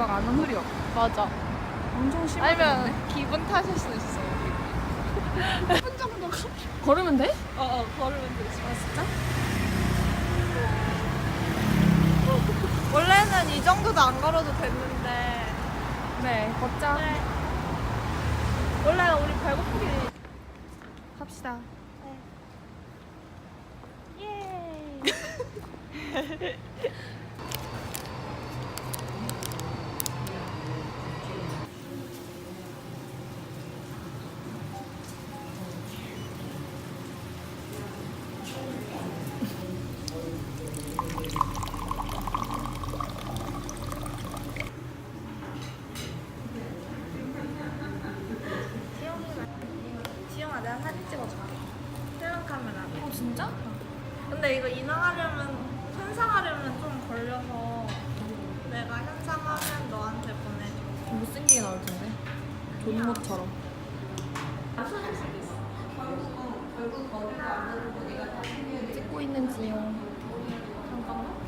막 안 흐려. 맞아. 엄청 심해. 아니면 기분 탓일 수 있어. 걸으면 돼? 어, 어 걸으면 되지. 아 진짜? 원래는 이 정도도 안 걸어도 됐는데 네, 걷자. 원래 우리 배고프게 갑시다. 예. 지영 아 내가 사진 찍어줄게 필름 카메라 어 진짜? 근데 이거 인화하려면 현상하려면 좀 걸려서 내가 현상하면 너한테 보내줘 좀 못생기게 나올 텐데. 존모처럼. 찍고 있는 지용. 잠깐만.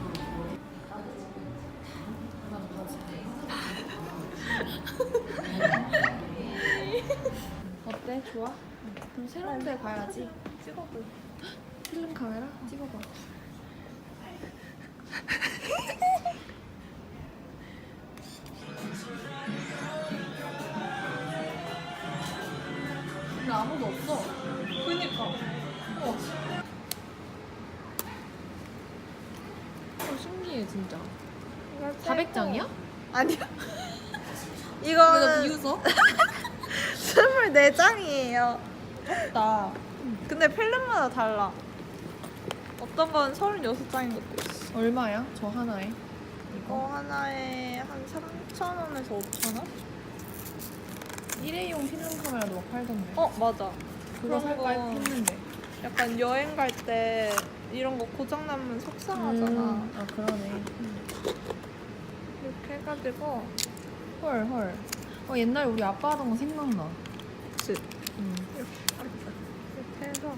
어때? 좋아? 그럼 새로운 데 가야지. 찍어봐 필름 카메라 찍어봐. 근데 아무도 없어. 그니까 어. 어, 신기해 진짜. 400장이야? 아니요 왜나 이거는 비웃어? 24장이에요 나 근데 필름마다 달라 어떤 건 36장인 것도 있어 얼마야? 저 하나에? 이거 이거? 하나에 한 3,000원에서 5,000원? 일회용 필름 카메라도 막 팔던데. 어 맞아 그거 그런 살까 거. 했는데. 약간 여행 갈 때 이런 거 고장 나면 속상하잖아 음, 아 그러네. 이렇게 해가지고 헐 헐. 어 옛날에 우리 아빠 하던 거 생각나. 그치 음. 이렇게 해서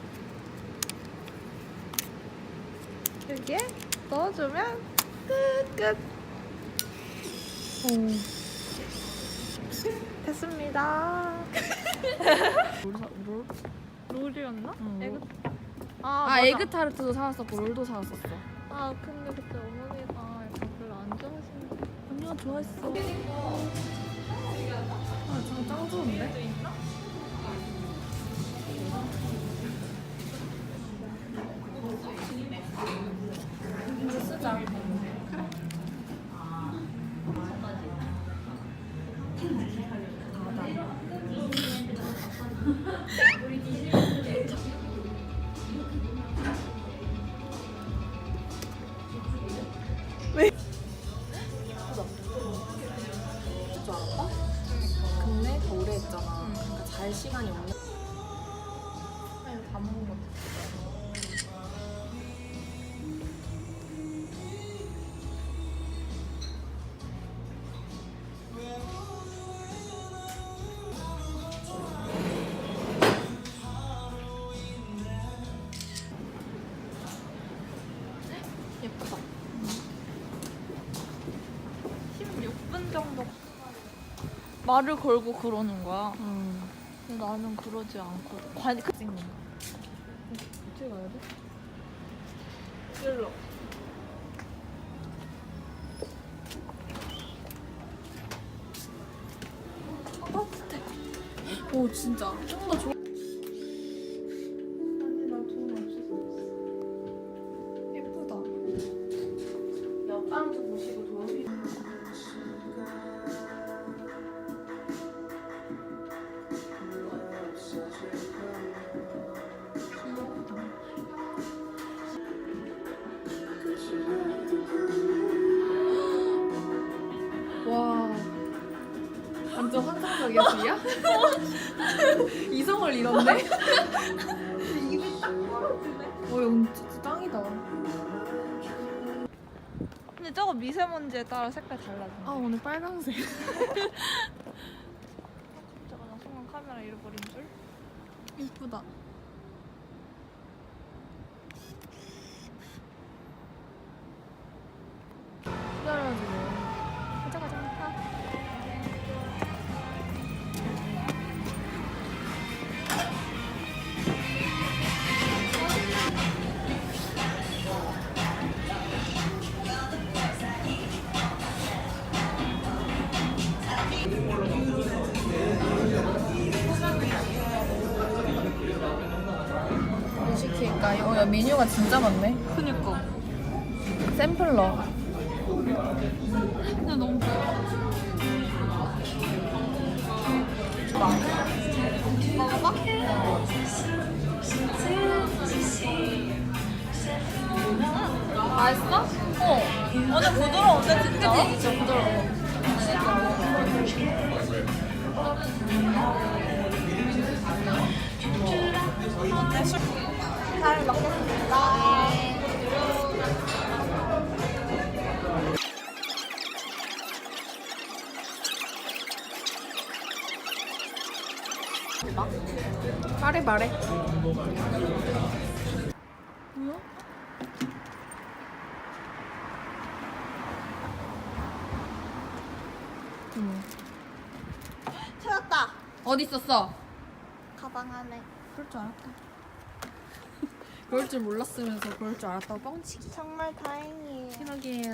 여기에 넣어주면 끝! 끝! 오. 됐습니다 롤 사, 롤? 롤이었나? 응, 에그... 롤. 아, 아, 맞아. 에그 타르트도 사왔었고 롤도 사왔었어. 아 근데 그때 어머니가 약간 별로 안 좋아하시는 언니가 좋아했어. 아 진짜 짱 좋은데? 이거 쓰자. 줄 아니 다 먹은 거 같아. 예쁘다. 16분 정도 말을 걸고 그러는 거야 음. 근데 나는 그러지 않거든 관... 그... 찍는 거. 가야 돼? 일로 오 진짜 좀 더 좋아. 지야? 이성을 잃었네? 입이 딱 벌어지네 어, 영 진짜 짱이다. 근데 저거 미세먼지에 따라 색깔 달라져 아, 오늘 빨강색. 저거 나 순간 카메라 잃어버린 줄 예쁘다. 어, 야, 메뉴가 진짜 많네. 그니까. 샘플러. 근데 너무 먹어봐. 맛있어? 어. 오늘 부드러운데 진짜? 그치, 진짜 부드러워. 잘 먹겠습니다. 말해 말해. 찾았다. 어디 있었어? 가방 안에. 그럴 줄 알았다. 그럴 줄 몰랐으면서 그럴 줄 알았다고 뻥치기. 정말 다행이에요. 생각이에요.